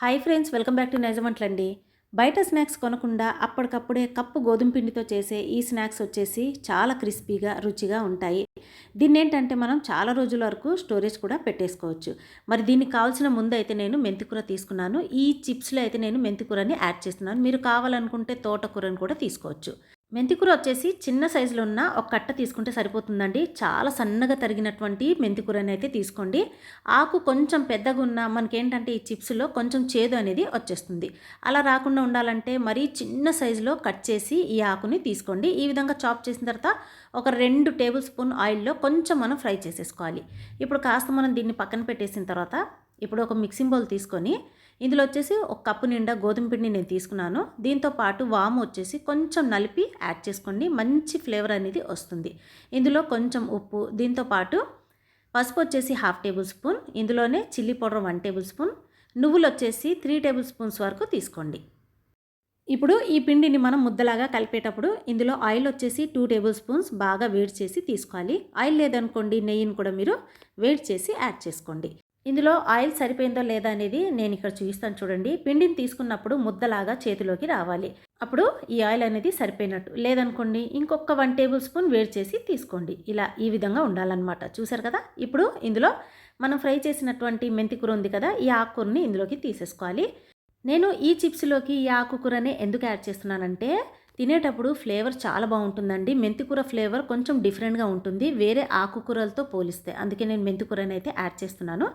Hi friends welcome back to నైజమంట్లండి. బయట snacks కొనకుండా అప్పటికప్పుడే కప్పు గోధుమ పిండితో చేసే ఈ స్నాక్స్ వచ్చేసి చాలా క్రిస్పీగా రుచిగా ఉంటాయి. దీన్ని ఏంటంటే మనం చాలా రోజుల వరకు స్టోరేజ్ కూడా పెట్టేసుకోవచ్చు. మరి దీనికి కావాల్సిన ముందు అయితే నేను మెంతికూర తీసుకున్నాను. ఈ చిప్స్లో అయితే నేను మెంతికూరని యాడ్ చేస్తున్నాను. మీరు కావాలనుకుంటే తోటకూరని కూడా తీసుకోవచ్చు. మెంతికూర వచ్చేసి చిన్న సైజులో ఉన్న ఒక కట్ట తీసుకుంటే సరిపోతుందండి. చాలా సన్నగా తరిగినటువంటి మెంతికూరని అయితే తీసుకోండి. ఆకు కొంచెం పెద్దగా ఉన్న మనకేంటంటే ఈ చిప్స్లో కొంచెం చేదు అనేది వచ్చేస్తుంది. అలా రాకుండా ఉండాలంటే మరీ చిన్న సైజులో కట్ చేసి ఈ ఆకుని తీసుకోండి. ఈ విధంగా చాప్ చేసిన తర్వాత ఒక రెండు టేబుల్ స్పూన్ ఆయిల్లో కొంచెం మనం ఫ్రై చేసేసుకోవాలి. ఇప్పుడు కాస్త మనం దీన్ని పక్కన పెట్టేసిన తర్వాత ఇప్పుడు ఒక మిక్సింగ్ బౌల్ తీసుకొని ఇందులో వచ్చేసి ఒక కప్పు నిండా గోధుమ పిండి నేను తీసుకున్నాను. దీంతో పాటు వాము వచ్చేసి కొంచెం నలిపి యాడ్ చేసుకోండి. మంచి ఫ్లేవర్ అనేది వస్తుంది. ఇందులో కొంచెం ఉప్పు దీంతో పాటు పసుపు వచ్చేసి హాఫ్ టేబుల్ స్పూన్ ఇందులోనే chilli powder one table spoon నువ్వులు వచ్చేసి త్రీ టేబుల్ స్పూన్స్ వరకు తీసుకోండి. ఇప్పుడు ఈ పిండిని మనం ముద్దలాగా కలిపేటప్పుడు ఇందులో ఆయిల్ వచ్చేసి టూ టేబుల్ స్పూన్స్ బాగా వేడి చేసి తీసుకోవాలి. ఆయిల్ లేదనుకోండి నెయ్యిని కూడా మీరు వేడి చేసి యాడ్ చేసుకోండి. ఇందులో ఆయిల్ సరిపోయిందో లేదా అనేది నేను ఇక్కడ చూపిస్తాను చూడండి. పిండిని తీసుకున్నప్పుడు ముద్దలాగా చేతిలోకి రావాలి. అప్పుడు ఈ ఆయిల్ అనేది సరిపోయినట్టు. లేదనుకోండి ఇంకొక వన్ టేబుల్ స్పూన్ వేడి చేసి తీసుకోండి. ఇలా ఈ విధంగా ఉండాలన్నమాట. చూసారు కదా? ఇప్పుడు ఇందులో మనం ఫ్రై చేసినటువంటి మెంతికూర ఉంది కదా ఈ ఆకుకూరని ఇందులోకి తీసేసుకోవాలి. నేను ఈ చిప్స్లోకి ఈ ఆకుకూరని ఎందుకు యాడ్ చేస్తున్నానంటే తినేటప్పుడు ఫ్లేవర్ చాలా బాగుంటుందండి. మెంతికూర ఫ్లేవర్ కొంచెం డిఫరెంట్గా ఉంటుంది. వేరే ఆకుకూరలతో పోలిస్తే. అందుకే నేను మెంతికూరని అయితే యాడ్ చేస్తున్నాను.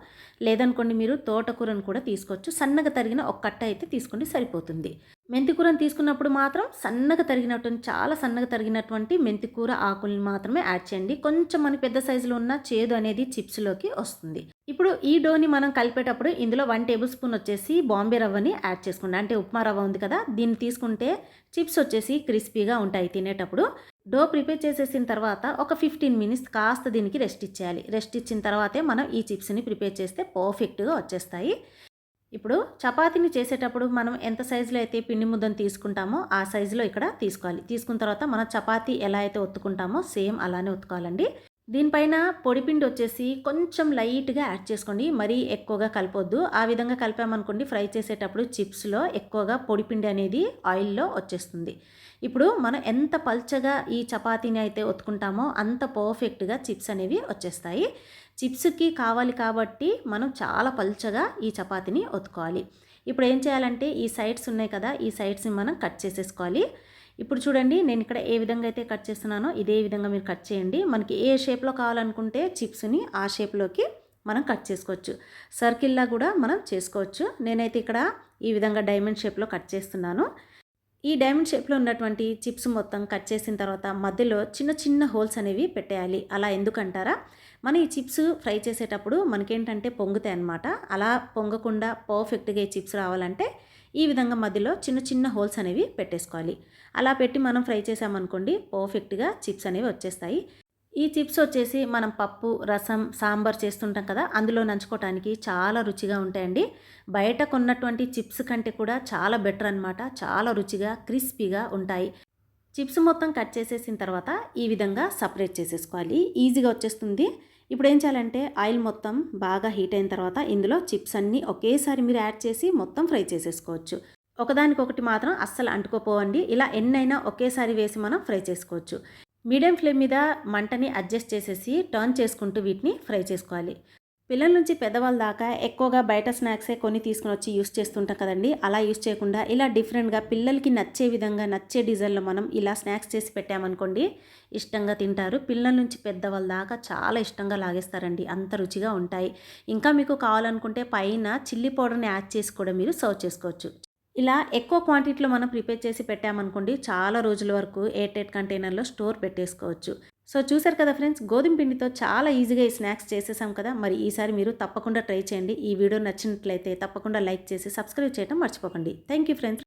లేదనుకోండి మీరు తోటకూరను కూడా తీసుకోవచ్చు. సన్నగా తరిగిన ఒక కట్ట అయితే తీసుకోండి. సరిపోతుంది. మెంతికూరను తీసుకున్నప్పుడు మాత్రం సన్నగా తరిగినటువంటి చాలా సన్నగా తరిగినటువంటి మెంతికూర ఆకుల్ని మాత్రమే యాడ్ చేయండి. కొంచెం మనకి పెద్ద సైజులో ఉన్న చేదు అనేది చిప్స్లోకి వస్తుంది. ఇప్పుడు ఈ డోని మనం కలిపేటప్పుడు ఇందులో వన్ టేబుల్ స్పూన్ వచ్చేసి బాంబే రవ్వని యాడ్ చేసుకోండి అంటే ఉప్మా రవ్వ ఉంది కదా దీన్ని తీసుకుంటే చిప్స్ వచ్చేసి క్రిస్పీగా ఉంటాయి తినేటప్పుడు. డో ప్రిపేర్ చేసేసిన తర్వాత ఒక ఫిఫ్టీన్ మినిట్స్ కాస్త దీనికి రెస్ట్ ఇచ్చేయాలి. రెస్ట్ ఇచ్చిన తర్వాతే మనం ఈ చిప్స్ని ప్రిపేర్ చేస్తే పర్ఫెక్ట్గా వచ్చేస్తాయి. ఇప్పుడు చపాతీని చేసేటప్పుడు మనం ఎంత సైజులో అయితే పిండి ముద్దను తీసుకుంటామో ఆ సైజులో ఇక్కడ తీసుకోవాలి. తీసుకున్న తర్వాత మనం చపాతీ ఎలా అయితే ఒత్తుకుంటామో సేమ్ అలానే ఒత్తుకోవాలండి. దీనిపైన పొడిపిండి వచ్చేసి కొంచెం లైట్గా యాడ్ చేసుకోండి. మరీ ఎక్కువగా కలపొద్దు. ఆ విధంగా కలిపామనుకోండి ఫ్రై చేసేటప్పుడు చిప్స్లో ఎక్కువగా పొడిపిండి అనేది ఆయిల్లో వచ్చేస్తుంది. ఇప్పుడు మనం ఎంత పల్చగా ఈ చపాతీని అయితే ఒత్తుకుంటామో అంత పర్ఫెక్ట్గా చిప్స్ అనేవి వచ్చేస్తాయి. చిప్స్కి కావాలి కాబట్టి మనం చాలా పల్చగా ఈ చపాతీని ఒత్తుకోవాలి. ఇప్పుడు ఏం చేయాలంటే ఈ సైడ్స్ ఉన్నాయి కదా ఈ సైడ్స్ని మనం కట్ చేసేసుకోవాలి. ఇప్పుడు చూడండి నేను ఇక్కడ ఏ విధంగా అయితే కట్ చేస్తున్నానో ఇదే విధంగా మీరు కట్ చేయండి. మనకి ఏ షేప్లో కావాలనుకుంటే చిప్స్ని ఆ షేప్లోకి మనం కట్ చేసుకోవచ్చు. సర్కిల్లా కూడా మనం చేసుకోవచ్చు. నేనైతే ఇక్కడ ఈ విధంగా డైమండ్ షేప్లో కట్ చేస్తున్నాను. ఈ డైమండ్ షేప్లో ఉన్నటువంటి చిప్స్ మొత్తం కట్ చేసిన తర్వాత మధ్యలో చిన్న చిన్న హోల్స్ అనేవి పెట్టేయాలి. అలా ఎందుకంటారా? మన ఈ చిప్స్ ఫ్రై చేసేటప్పుడు మనకేంటంటే పొంగుతాయి అనమాట అలా పొంగకుండా పర్ఫెక్ట్గా ఈ చిప్స్ రావాలంటే ఈ విధంగా మధ్యలో చిన్న చిన్న హోల్స్ అనేవి పెట్టేసుకోవాలి. అలా పెట్టి మనం ఫ్రై చేసామనుకోండి పర్ఫెక్ట్గా చిప్స్ అనేవి వచ్చేస్తాయి. ఈ చిప్స్ వచ్చేసి మనం పప్పు రసం సాంబార్ చేస్తుంటాం కదా అందులో నంచుకోవటానికి చాలా రుచిగా ఉంటాయండి. బయట కొన్నటువంటి చిప్స్ కంటే కూడా చాలా బెటర్ అనమాట చాలా రుచిగా క్రిస్పీగా ఉంటాయి. చిప్స్ మొత్తం కట్ చేసేసిన తర్వాత ఈ విధంగా సపరేట్ చేసేసుకోవాలి. ఈజీగా వచ్చేస్తుంది. ఇప్పుడు ఏం చేయాలంటే ఆయిల్ మొత్తం బాగా హీట్ అయిన తర్వాత ఇందులో చిప్స్ అన్నీ ఒకేసారి మీరు యాడ్ చేసి మొత్తం ఫ్రై చేసేసుకోవచ్చు. ఒకదానికొకటి మాత్రం అస్సలు అంటుకోపోవండి. ఇలా ఎన్నైనా ఒకేసారి వేసి మనం ఫ్రై చేసుకోవచ్చు. మీడియం ఫ్లేమ్ మీద మంటని అడ్జస్ట్ చేసేసి టర్న్ చేసుకుంటూ వీటిని ఫ్రై చేసుకోవాలి. పిల్లల నుంచి పెద్దవాళ్ళ దాకా ఎక్కువగా బయట స్నాక్సే కొన్ని తీసుకుని వచ్చి యూస్ చేస్తుంటాం కదండి. అలా యూస్ చేయకుండా ఇలా డిఫరెంట్గా పిల్లలకి నచ్చే విధంగా నచ్చే డిజైన్లో మనం ఇలా స్నాక్స్ చేసి పెట్టామనుకోండి ఇష్టంగా తింటారు. పిల్లల నుంచి పెద్దవాళ్ళ దాకా చాలా ఇష్టంగా లాగేస్తారండి. అంత రుచిగా ఉంటాయి. ఇంకా మీకు కావాలనుకుంటే పైన చిల్లీ పౌడర్ని యాడ్ చేసి కూడా మీరు సర్వ్ చేసుకోవచ్చు. ఇలా ఎక్కువ క్వాంటిటీలో మనం ప్రిపేర్ చేసి పెట్టామనుకోండి చాలా రోజుల వరకు ఎయిర్ టైట్ కంటైనర్లో స్టోర్ పెట్టేసుకోవచ్చు. సో చూసారు కదా ఫ్రెండ్స్ గోధుమ పిండితో చాలా ఈజీగా ఈ స్నాక్స్ చేసేసాం కదా. మరి ఈసారి మీరు తప్పకుండా ట్రై చేయండి. ఈ వీడియో నచ్చినట్లయితే తప్పకుండా లైక్ చేసి సబ్స్క్రైబ్ చేయడం మర్చిపోకండి. Thank you friends.